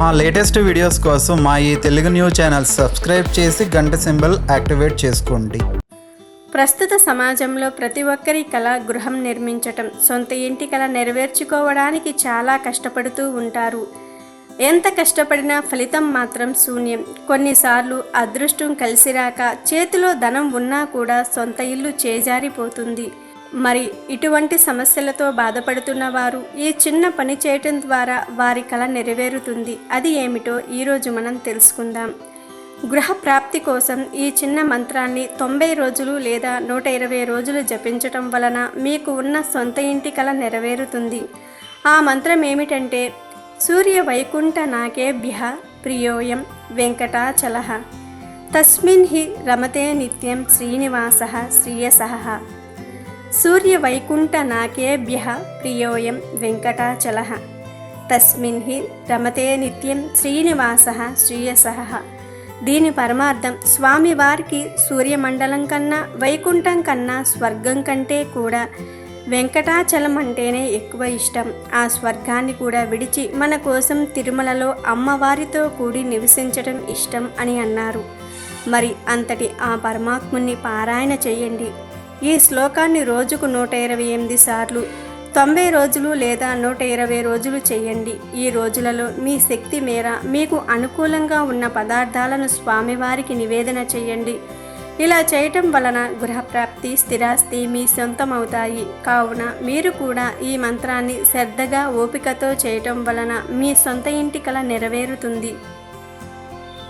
మా latest videos కోసం మా ఈ తెలుగు న్యూస్ ఛానల్ సబ్స్క్రైబ్ చేసి గంట సింబల్ యాక్టివేట్ చేసుకోండి. ప్రస్తుత సమాజంలో ప్రతి ఒక్కరి కళ గృహం నిర్మించటం సొంత ఇంటి కళ నెరవేర్చుకోవడానికి చాలా కష్టపడుతూ ఉంటారు. ఎంత కష్టపడినా ఫలితం మాత్రం శూన్యం. కొన్నిసార్లు అదృష్టం కలిసిరాక చేతిలో ధనం ఉన్నా కూడా సొంత ఇల్లు చేజారిపోతుంది. మరి ఇటువంటి సమస్యలతో బాధపడుతున్న వారు ఈ చిన్న పని చేయటం ద్వారా వారి కళ నెరవేరుతుంది. అది ఏమిటో ఈరోజు మనం తెలుసుకుందాం. గృహ ప్రాప్తి కోసం ఈ చిన్న మంత్రాన్ని తొంభై రోజులు లేదా నూట ఇరవై రోజులు జపించటం వలన మీకు ఉన్న సొంత ఇంటి కళ నెరవేరుతుంది. ఆ మంత్రం ఏమిటంటే సూర్య వైకుంఠ నాకేభ్య ప్రియోయం వెంకటాచలహ తస్మిన్ హి రమతే నిత్యం శ్రీనివాస శ్రీయసహ. సూర్య వైకుంఠ నాకేభ్య ప్రియోయం వెంకటాచలః. తస్మిన్ హి రమతే నిత్యం శ్రీనివాస శ్రీయసహ. దీని పరమార్థం స్వామివారికి సూర్యమండలం కన్నా వైకుంఠం కన్నా స్వర్గం కంటే కూడా వెంకటాచలం అంటేనే ఎక్కువ ఇష్టం. ఆ స్వర్గాన్ని కూడా విడిచి మన కోసం తిరుమలలో అమ్మవారితో కూడి నివసించడం ఇష్టం అని అన్నారు. మరి అంతటి ఆ పరమాత్ముని పారాయణ చేయండి. ఈ శ్లోకాన్ని రోజుకు నూట ఇరవై ఎనిమిది సార్లు తొంభై రోజులు లేదా నూట ఇరవై రోజులు చేయండి. ఈ రోజులలో మీ శక్తి మేర మీకు అనుకూలంగా ఉన్న పదార్థాలను స్వామివారికి నివేదన చేయండి. ఇలా చేయటం వలన గృహప్రాప్తి స్థిరాస్తి మీ సొంతం అవుతాయి కావున మీరు కూడా ఈ మంత్రాన్ని శ్రద్ధగా ఓపికతో చేయటం వలన మీ సొంత ఇంటి కల నెరవేరుతుంది.